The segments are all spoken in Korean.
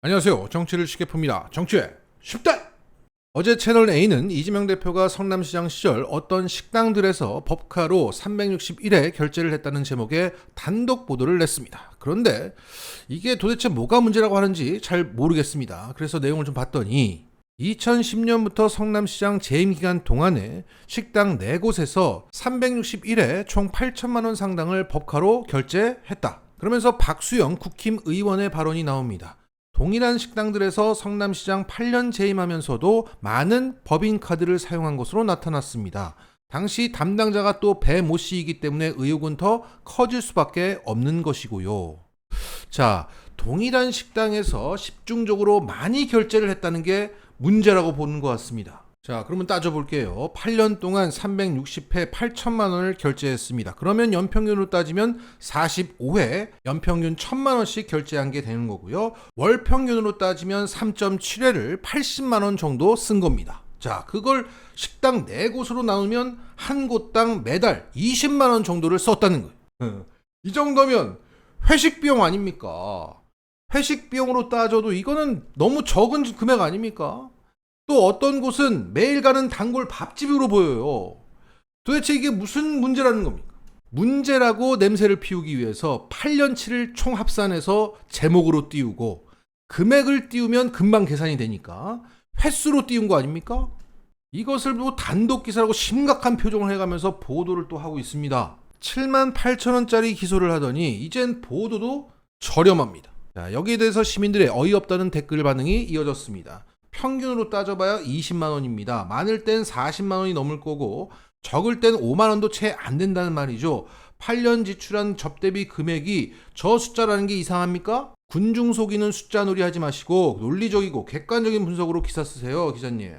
안녕하세요. 정치를 쉽게 풉니다. 정치의 쉽단! 어제 채널 A는 이재명 대표가 성남시장 시절 어떤 식당들에서 법카로 361회 결제를 했다는 제목의 단독 보도를 냈습니다. 그런데 이게 도대체 뭐가 문제라고 하는지 잘 모르겠습니다. 그래서 내용을 좀 봤더니 2010년부터 성남시장 재임 기간 동안에 식당 4곳에서 361회 총 8천만 원 상당을 법카로 결제했다. 그러면서 박수영 국힘 의원의 발언이 나옵니다. 동일한 식당들에서 성남시장 8년 재임하면서도 많은 법인 카드를 사용한 것으로 나타났습니다. 당시 담당자가 또 배 모 씨이기 때문에 의혹은 더 커질 수밖에 없는 것이고요. 자, 동일한 식당에서 집중적으로 많이 결제를 했다는 게 문제라고 보는 것 같습니다. 자, 그러면 따져볼게요. 8년 동안 360회 8천만 원을 결제했습니다. 그러면 연평균으로 따지면 45회 연평균 1천만 원씩 결제한 게 되는 거고요. 월 평균으로 따지면 3.7회를 80만 원 정도 쓴 겁니다. 자, 그걸 식당 4곳으로 나누면 한 곳당 매달 20만 원 정도를 썼다는 거예요. 이 정도면 회식 비용 아닙니까? 회식 비용으로 따져도 이거는 너무 적은 금액 아닙니까? 또 어떤 곳은 매일 가는 단골 밥집으로 보여요. 도대체 이게 무슨 문제라는 겁니까? 문제라고 냄새를 피우기 위해서 8년치를 총 합산해서 제목으로 띄우고 금액을 띄우면 금방 계산이 되니까 횟수로 띄운 거 아닙니까? 이것을 뭐 단독 기사라고 심각한 표정을 해가면서 보도를 또 하고 있습니다. 7만 8천 원짜리 기소를 하더니 이젠 보도도 저렴합니다. 자, 여기에 대해서 시민들의 어이없다는 댓글 반응이 이어졌습니다. 평균으로 따져봐야 20만 원입니다. 많을 땐 40만 원이 넘을 거고 적을 땐 5만 원도 채 안 된다는 말이죠. 8년 지출한 접대비 금액이 저 숫자라는 게 이상합니까? 군중 속이는 숫자 놀이 하지 마시고 논리적이고 객관적인 분석으로 기사 쓰세요, 기자님.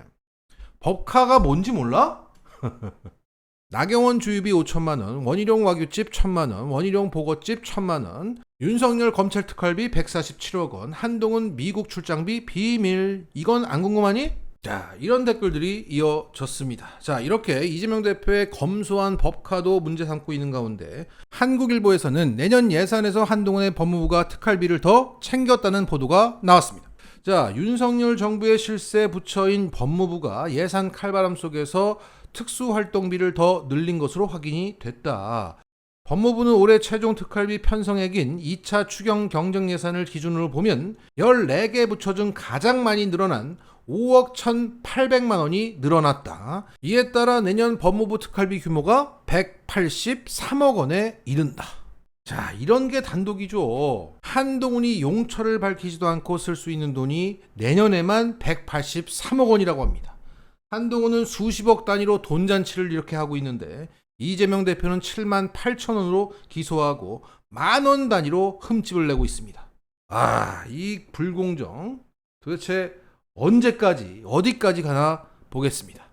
법카가 뭔지 몰라? 나경원 주유비 5천만 원, 원희룡 와규집 1천만 원, 원희룡 보거집 1천만 원, 윤석열 검찰 특활비 147억 원, 한동훈 미국 출장비 비밀. 이건 안 궁금하니? 자, 이런 댓글들이 이어졌습니다. 자, 이렇게 이재명 대표의 검소한 법카도 문제 삼고 있는 가운데 한국일보에서는 내년 예산에서 한동훈의 법무부가 특활비를 더 챙겼다는 보도가 나왔습니다. 자, 윤석열 정부의 실세 부처인 법무부가 예산 칼바람 속에서 특수활동비를 더 늘린 것으로 확인이 됐다. 법무부는 올해 최종 특활비 편성액인 2차 추경 경정 예산을 기준으로 보면 14개 부처 중 가장 많이 늘어난 5억 1,800만 원이 늘어났다. 이에 따라 내년 법무부 특활비 규모가 183억 원에 이른다. 자, 이런 게 단독이죠. 한동훈이 용처를 밝히지도 않고 쓸 수 있는 돈이 내년에만 183억 원이라고 합니다. 한동훈은 수십억 단위로 돈 잔치를 이렇게 하고 있는데 이재명 대표는 7만 8천 원으로 기소하고 만 원 단위로 흠집을 내고 있습니다. 아, 이 불공정 도대체 언제까지 어디까지 가나 보겠습니다.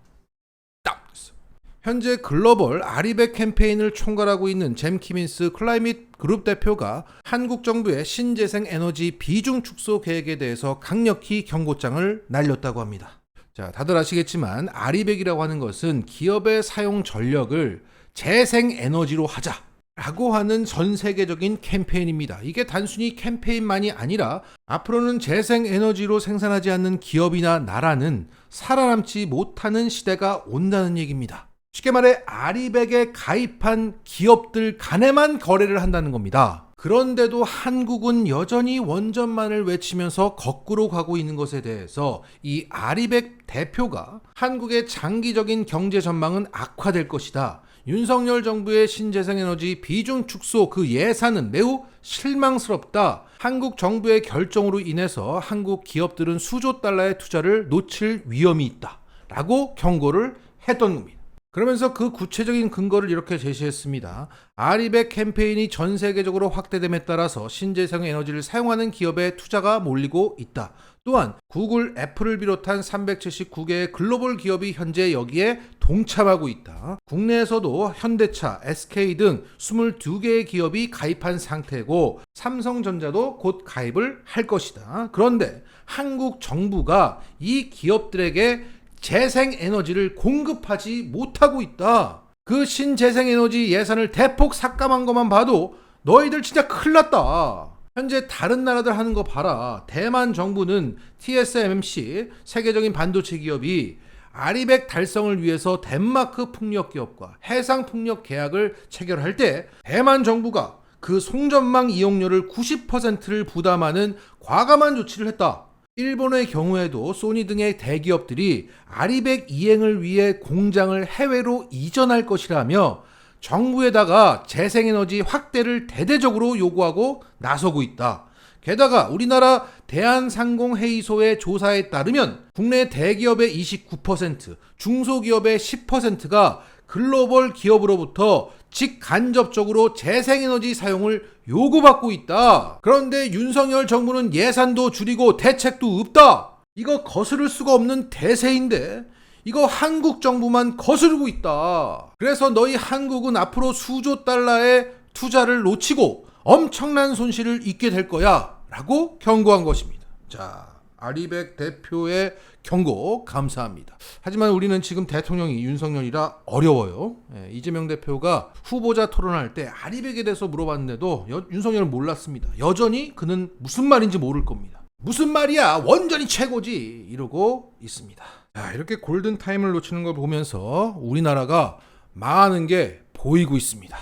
현재 글로벌 아리백 캠페인을 총괄하고 있는 잼 키민스 클라이밋 그룹 대표가 한국 정부의 신재생 에너지 비중 축소 계획에 대해서 강력히 경고장을 날렸다고 합니다. 자, 다들 아시겠지만 아리백이라고 하는 것은 기업의 사용 전력을 재생 에너지로 하자. 라고 하는 전 세계적인 캠페인입니다. 이게 단순히 캠페인만이 아니라 앞으로는 재생 에너지로 생산하지 않는 기업이나 나라는 살아남지 못하는 시대가 온다는 얘기입니다. 쉽게 말해 아리백에 가입한 기업들 간에만 거래를 한다는 겁니다. 그런데도 한국은 여전히 원전만을 외치면서 거꾸로 가고 있는 것에 대해서 이 아리백 대표가 한국의 장기적인 경제 전망은 악화될 것이다. 윤석열 정부의 신재생에너지 비중 축소 그 예산은 매우 실망스럽다. 한국 정부의 결정으로 인해서 한국 기업들은 수조 달러의 투자를 놓칠 위험이 있다. 라고 경고를 했던 겁니다. 그러면서 그 구체적인 근거를 이렇게 제시했습니다. 아리백 캠페인이 전 세계적으로 확대됨에 따라서 신재생 에너지를 사용하는 기업에 투자가 몰리고 있다. 또한 구글, 애플을 비롯한 379개의 글로벌 기업이 현재 여기에 동참하고 있다. 국내에서도 현대차, SK 등 22개의 기업이 가입한 상태고 삼성전자도 곧 가입을 할 것이다. 그런데 한국 정부가 이 기업들에게 재생 에너지를 공급하지 못하고 있다. 그 신재생 에너지 예산을 대폭 삭감한 것만 봐도 너희들 진짜 큰일 났다. 현재 다른 나라들 하는 거 봐라. 대만 정부는 TSMC 세계적인 반도체 기업이 아리백 달성을 위해서 덴마크 풍력 기업과 해상 풍력 계약을 체결할 때 대만 정부가 그 송전망 이용료를 90%를 부담하는 과감한 조치를 했다. 일본의 경우에도 소니 등의 대기업들이 아리백 이행을 위해 공장을 해외로 이전할 것이라며 정부에다가 재생에너지 확대를 대대적으로 요구하고 나서고 있다. 게다가 우리나라 대한상공회의소의 조사에 따르면 국내 대기업의 29%, 중소기업의 10%가 글로벌 기업으로부터 직간접적으로 재생에너지 사용을 요구받고 있다. 그런데 윤석열 정부는 예산도 줄이고 대책도 없다. 이거 거스를 수가 없는 대세인데 이거 한국 정부만 거스르고 있다. 그래서 너희 한국은 앞으로 수조 달러의 투자를 놓치고 엄청난 손실을 입게 될 거야. 라고 경고한 것입니다. 자, 아리백 대표의 경고 감사합니다. 하지만 우리는 지금 대통령이 윤석열이라 어려워요. 예, 이재명 대표가 후보자 토론할 때 아리백에 대해서 물어봤는데도 여- 윤석열은 몰랐습니다. 여전히 그는 무슨 말인지 모를 겁니다. 무슨 말이야? 완전히 최고지. 이러고 있습니다. 자, 이렇게 골든 타임을 놓치는 걸 보면서 우리나라가 망하는 게 보이고 있습니다.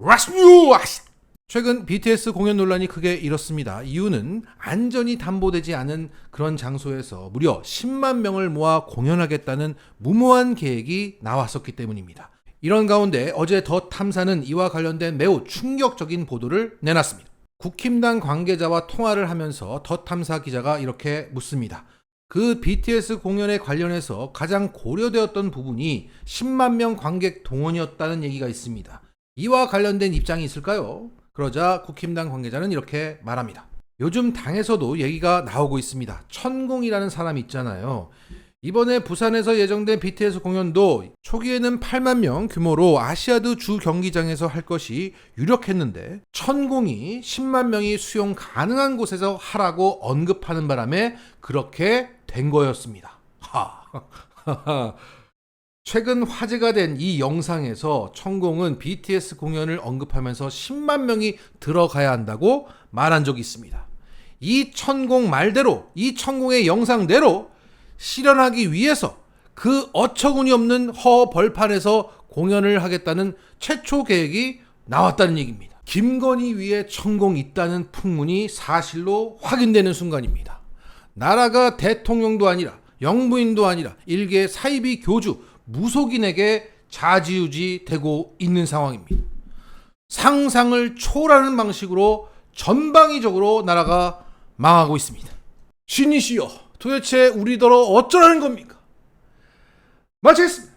라스뮤! 최근 BTS 공연 논란이 크게 일었습니다. 이유는 안전이 담보되지 않은 그런 장소에서 무려 10만 명을 모아 공연하겠다는 무모한 계획이 나왔었기 때문입니다. 이런 가운데 어제 더 탐사는 이와 관련된 매우 충격적인 보도를 내놨습니다. 국힘당 관계자와 통화를 하면서 더 탐사 기자가 이렇게 묻습니다. 그 BTS 공연에 관련해서 가장 고려되었던 부분이 10만 명 관객 동원이었다는 얘기가 있습니다. 이와 관련된 입장이 있을까요? 그러자 국힘당 관계자는 이렇게 말합니다. 요즘 당에서도 얘기가 나오고 있습니다. 천공이라는 사람이 있잖아요. 이번에 부산에서 예정된 BTS 공연도 초기에는 8만 명 규모로 아시아드 주 경기장에서 할 것이 유력했는데 천공이 10만 명이 수용 가능한 곳에서 하라고 언급하는 바람에 그렇게 된 거였습니다. 하. 최근 화제가 된 이 영상에서 천공은 BTS 공연을 언급하면서 10만 명이 들어가야 한다고 말한 적이 있습니다. 이 천공 말대로, 이 천공의 영상대로 실현하기 위해서 그 어처구니 없는 허 벌판에서 공연을 하겠다는 최초 계획이 나왔다는 얘기입니다. 김건희 위에 천공 있다는 풍문이 사실로 확인되는 순간입니다. 나라가 대통령도 아니라 영부인도 아니라 일개 사이비 교주 무속인에게 좌지우지 되고 있는 상황입니다. 상상을 초월하는 방식으로 전방위적으로 나라가 망하고 있습니다. 신이시여, 도대체 우리더러 어쩌라는 겁니까? 마치겠습니다.